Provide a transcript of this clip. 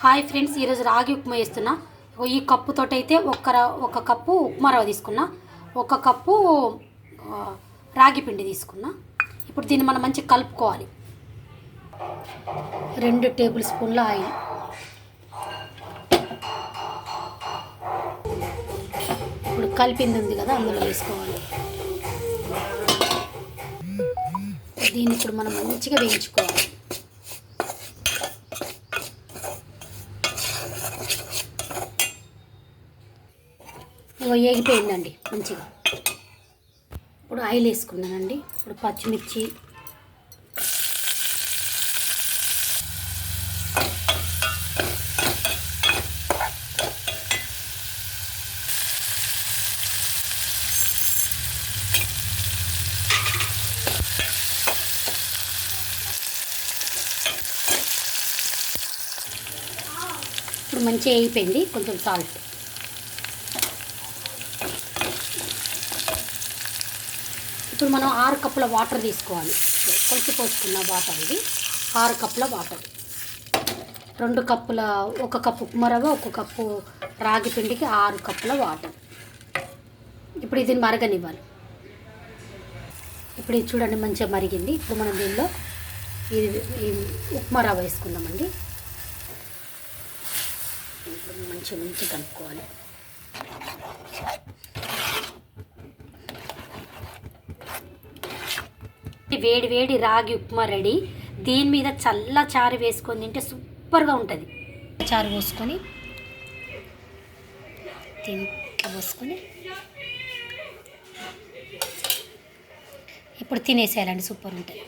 Hi friends ఈరోజు రాగి ఉప్మా వేస్తున్నా ఈ కప్పుతో అయితే ఒక్క ఒక కప్పు ఉప్మా రవ్వ తీసుకున్నా. ఒక కప్పు రాగి పిండి తీసుకున్నా. ఇప్పుడు దీన్ని మనం మంచిగా కలుపుకోవాలి. రెండు టేబుల్ స్పూన్ల ఆయిల్. ఇప్పుడు కలిపింది ఉంది కదా అందులో వేసుకోవాలి. దీన్ని ఇప్పుడు మనం మంచిగా వేయించుకోవాలి. వేగిపోయిందండి ఏగిపోయిందండి మంచిగా. ఇప్పుడు ఆయిల్ వేసుకున్నానండి ఇప్పుడు పచ్చిమిర్చి. ఇప్పుడు మంచిగా వేగిపోయింది కొంచెం సాల్ట్ ఇప్పుడు మనం ఆరు కప్పుల వాటర్ తీసుకోవాలి. కొంచెం పోసుకున్న వాటర్ ఇది. ఆరు కప్పుల వాటర్. రెండు కప్పుల ఒక కప్పు ఉప్మా రవ్వ ఒక కప్పు రాగి పిండికి ఆరు కప్పుల వాటర్. ఇప్పుడు ఇది మరగనివ్వాలి. ఇప్పుడు ఇది చూడండి మంచిగా మరిగింది. ఇప్పుడు మనం దీనిలో ఇది ఈ ఉప్మా రవ్వ వేసుకుందామండి. ఇప్పుడు మంచిగా మంచిగా కలుపుకోవాలి. వేడి వేడి రాగి ఉప్మా రెడీ. దీని మీద చల్ల చారు వేసుకొని తింటే సూపర్గా ఉంటుంది. చారు పోసుకొని దీంట్లో పోసుకొని. ఇప్పుడు తినేసేయాలండి సూపర్ ఉంటుంది.